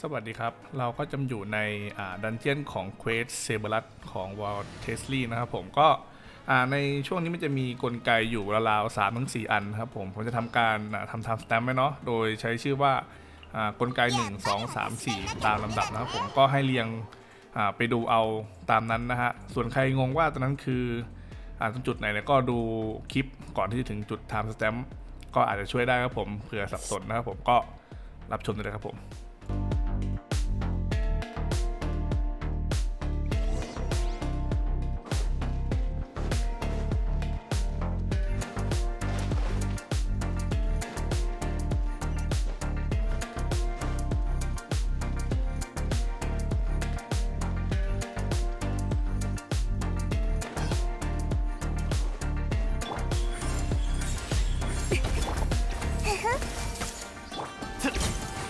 สวัสดีครับ เราก็จะอยู่ในดันเจียนของเควสเซเบรัสของวอลเทสลีนะครับผมก็ในช่วงนี้มันจะมีกลไกอยู่ราวๆสามถึงสี่อันครับผม ผมจะทำการอ่าทำทำสแตมป์ไว้เนาะโดยใช้ชื่อว่าอ่ากลไก 1 2 3 4 ตามลำดับนะครับผมก็ให้เรียงไปดูเอาตามนั้นนะฮะ ส่วนใครงงว่าตอนนั้นคืออ่าตรงจุดไหนเนี่ยก็ดูคลิปก่อนที่จะถึงจุด time stamp ก็อาจจะช่วยได้ครับผมเผื่อสับสนนะครับผมก็รับชมได้เลยครับผม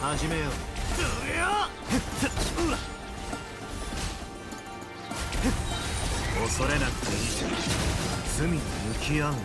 始めよう。恐れなくていい。罪に向き合う。んだ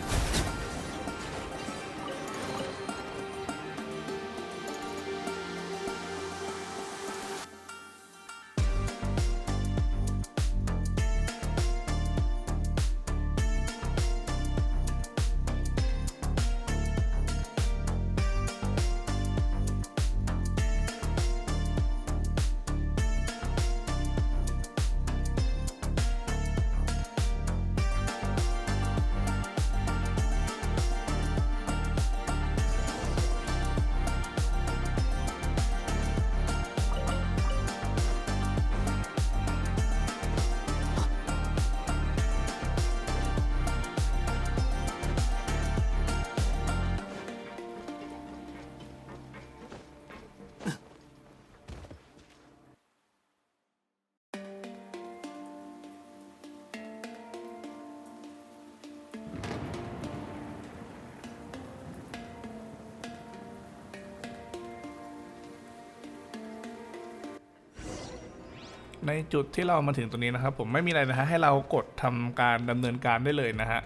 ในจุดที่เรามาถึงตรงนี้นะครับ ผมไม่มีอะไรนะฮะให้เรากดทำการดำเนินการได้เลยนะฮะ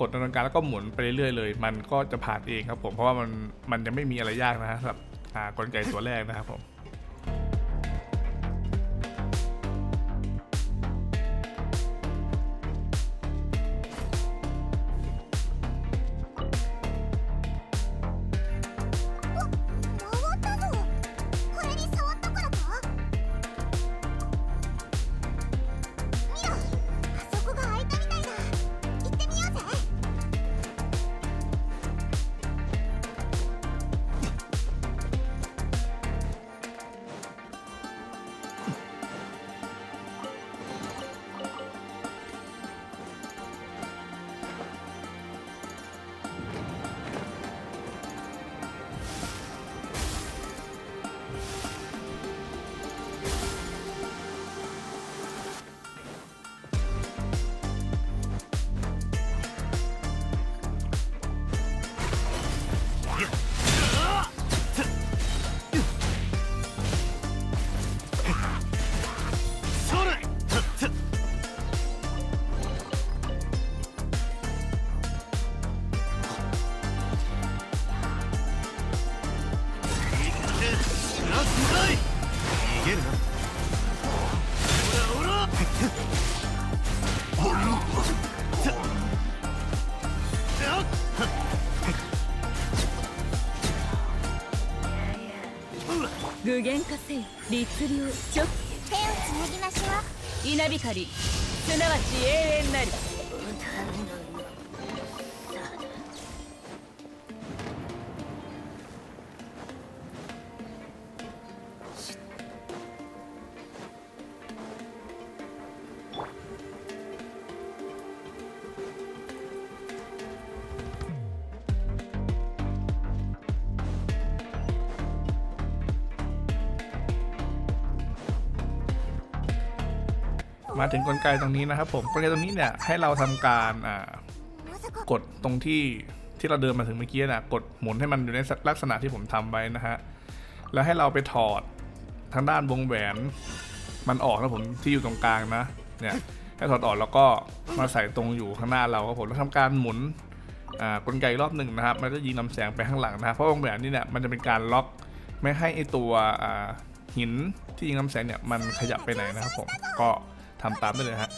กดดำเนินการแล้วก็หมุนไปเรื่อยๆเลย มันก็จะผ่านเองครับผมเพราะว่ามันมันจะไม่มีอะไรยากนะฮะสำหรับกลไกตัวแรกนะครับผม 具現化せよ。律令。直手をつなぎましょう。稲光。すなわち永遠なり มาถึงกลไกตรงนี้นะครับผมกลไกตรงนี้เนี่ยให้เราทำการกดตรงที่ที่เราเดินมาถึงเมื่อกี้นะกดหมุนให้มันอยู่ในลักษณะที่ผมทำไว้นะฮะแล้วให้เราไปถอดทางด้านวงแหวนมันออกนะผมที่อยู่ตรงกลางนะเนี่ยให้ถอดออกแล้วก็มาใส่ตรงอยู่ข้างหน้าเราครับผมแล้วทำการหมุนกลไกรอบหนึ่งนะครับ มันจะยิงลำแสงไปข้างหลังนะครับเพราะวงแหวนนี่เนี่ยมันจะเป็นการล็อกไม่ให้ไอตัวหินที่ยิงลำแสงเนี่ยมันขยับไปไหนนะครับผมก็ ทำตามได้เลยฮะ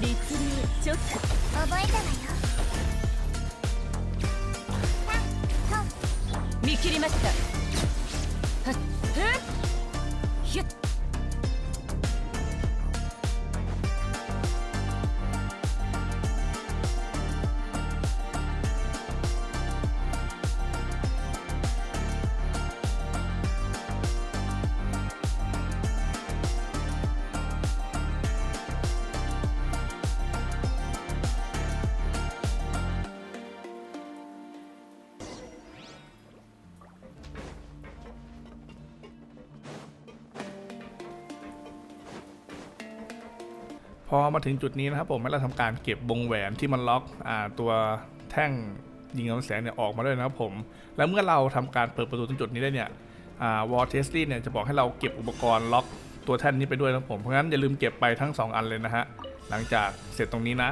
立流ちょっ覚えたわよ りました。 พอมาถึงจุดนี้นะครับผมให้เราทำการเก็บวงแหวนที่มันล็อกอตัวแท่งยิงลำแสงเนี่ยออกมาด้วยนะครับผม แล้วเมื่อเราทำการเปิดประตูตรงจุดนี้ได้เนี่ยวอลเทสตี้เนี่ยจะบอกให้เราเก็บอุปกรณ์ล็อกตัวแท่นนี้ไปด้วยนะผม เพราะงั้นอย่าลืมเก็บไปทั้ง 2 อันเลยนะฮะ หลังจากเสร็จตรงนี้นะ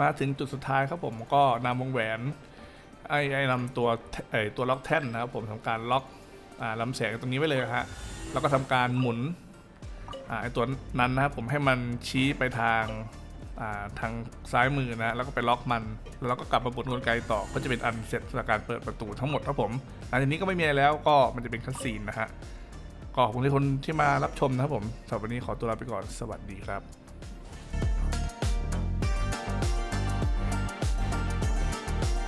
มาถึงจุดสุดท้ายครับผมก็นำวงแหวนไอ้ไอ้นำตัวไอ้ตัวล็อกแท่นนะครับผมทำการล็อกอ่าลำแสงตรงนี้ไว้เลยฮะแล้วก็ทำการหมุนอ่าไอ้ตัวนั้นนะครับผมให้มันชี้ไปทางอ่าทางซ้ายมือนะแล้วก็ไปล็อกมัน แล้วก็กลับมาบนกลไกต่อก็จะเป็นอันเสร็จจากการเปิดประตูทั้งหมดครับผมหลังจากนี้ก็ไม่มีอะไรแล้วก็มันจะเป็นคัสซีนนะฮะก็ขอบคุณที่คนที่มารับชมนะครับผมสำหรับวันนี้ขอตัวลาไปก่อนสวัสดีครับ